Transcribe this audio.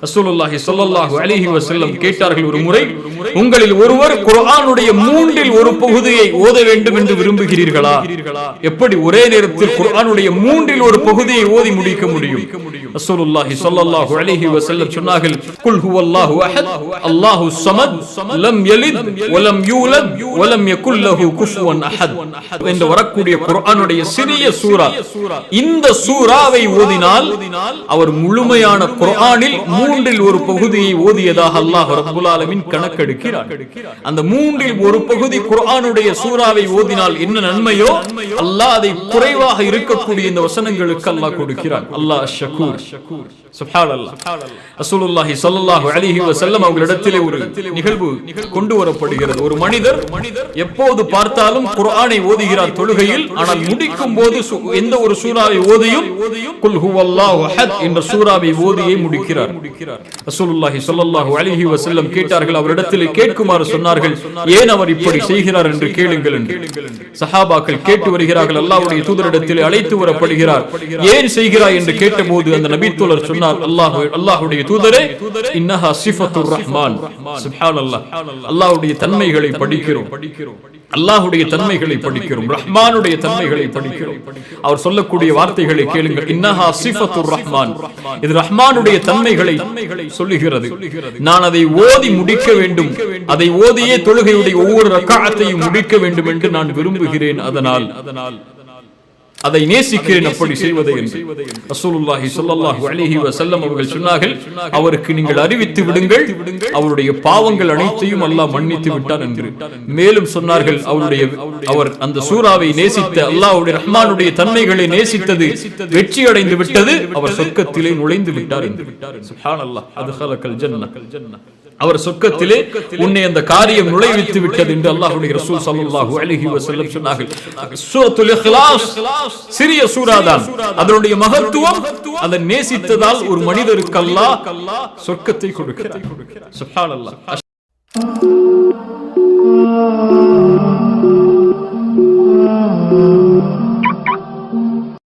ரசூலுல்லாஹி சொல்லல்லாஹு அலிஹி வசல்லம் கேட்டார்கள் ஒரு முறை உங்களில் ஒருவர் குரானுடைய மூன்றில் ஒரு பகுதியை ஓத வேண்டும் என்று விரும்புகிறீர்களா? எப்படி ஒரே நேரத்தில் குரானுடைய மூன்றில் ஒரு பகுதியை ஓதி முடிக்க முடியும்? ரசூலுல்லாஹி சொல்லல்லாஹு அலிஹி வசல்லம் சொன்னார்கள் குல் ஹுவல்லாஹு அஹத் அல்லாஹு ஸமத் லம் யலித் வலம் யூலத் வலம் யகுல் லஹு குஃபுவன் அஹத். என்று வரக்கூடிய குர்ஆனுடைய சிறிய சூரா இந்த சூராவை ஓதினால் அவர் முழுமையான குர்ஆனில் மூன்றில் ஒரு பகுதியை ஓதியதாக அல்லாஹ் ரப்பல் கணக்கெடுக்கிறார் அந்த மூன்றில் ஒரு பகுதி குர்ஆனுடைய சூறாவை ஓதினால் என்ன நன்மையோ அல்லாஹ் அதை குறைவாக இருக்கக்கூடிய இந்த வசனங்களுக்கு அல்லாஹ் கொடுக்கிறான். அல்லாஹ் ஷக்கூர் சுப்ஹானல்லாஹ். ரசூலுல்லாஹி ஸல்லல்லாஹு அலைஹி வஸல்லம் அவர்களிடத்திலே ஒரு நிகழ்வு கொண்டு வரப்படுகிறது. ஒரு மனிதர் எப்போது பார்த்தாலும் குர்ஆனை ஓதுகிறார் தொழுகையில் ஆனால் முடிக்கும் போது சு- எந்த ஒரு சூறாவை ஓதியும் குல் ஹுவல்லாஹு அஹத் என்ற சூறாவை ஓதியே முடிக்கிறார். ரசூலுல்லாஹி ஸல்லல்லாஹு அலைஹி வஸல்லம் கேட்டார்கள் அவரிடத்திலே கேட்குமாறு சொன்னார்கள் ஏன் அவர் இப்படி செய்கிறார் என்று கேளுங்கள் என்று? சஹாபாக்கள் கேட்டு வருகிறார்கள் அல்லாஹ்வுடைய தூதரிடத்திலே அழைத்து வரப்படுகிறார். ஏன் செய்கிறாய்? என்று கேட்டபோது அந்த நபித்தோழர் சொன்னார் அல்லாஹ் அல்லாஹ்வுடைய தூதரே இன்னஹா சிஃபத்துர் ரஹ்மான். சுப்ஹானல்லாஹ். அல்லாஹ்வுடைய தன்மைகளை படிக்கிறோம். அல்லாஹ்வுடைய தன்மைகளை படிக்கிறோம். ரஹ்மானுடைய தன்மைகளை படிக்கிறோம். அவர் சொல்லக்கூடிய வார்த்தைகளை கேளுங்கள். இன்னஹா சிஃபத்துர் ரஹ்மான். இது ரஹ்மானுடைய தன்மைகளை சொல்லுகிறது. நான் அதை ஓதி முடிக்க வேண்டும். அதை ஓதியே தொழுகையுடைய ஒவ்வொரு ரக்காத்தையும் முடிக்க வேண்டும் என்று நான் விரும்புகிறேன். அதனால் அதனால் அதை நேசிக்கிறேன் அப்படி செய்வதை என்று. ரசூலுல்லாஹி ஸல்லல்லாஹு அலைஹி வஸல்லம் அவர்கள் சொன்னார்கள் அவருக்கு நீங்கள் அறிவித்து விடுங்கள் அவருடைய பாவங்கள் அனைத்தையும் அல்லாஹ் மன்னித்து விட்டான் என்று. மேலும் சொன்னார்கள் அவருடைய அவர் அந்த சூறாவை நேசித்த அல்லாஹ்வுடைய ரஹ்மானுடைய தன்மைகளை நேசித்தது வெற்றி அடைந்து விட்டது அவர் சொர்க்கத்திலே நுழைந்து விட்டார் என்று. சுப்ஹானல்லாஹ் அதுஹலக்கல் ஜன்னah அவர் சொர்க்கத்திலே உன்னை அந்த காரியம் நுழைவித்து விட்டது என்று அல்லாஹ்வுடைய ரசூல் ஸல்லல்லாஹு அலைஹி வஸல்லம் சொன்னார்கள். சூரத்துல் இக்லாஸ் சிறிய சூரா தான் அதனுடைய மகத்துவம் அதை நேசித்ததால் ஒரு மனிதருக்கு அல்லாஹ் சொர்க்கத்தை கொடுக்கிறார். சுப்ஹானல்லாஹ்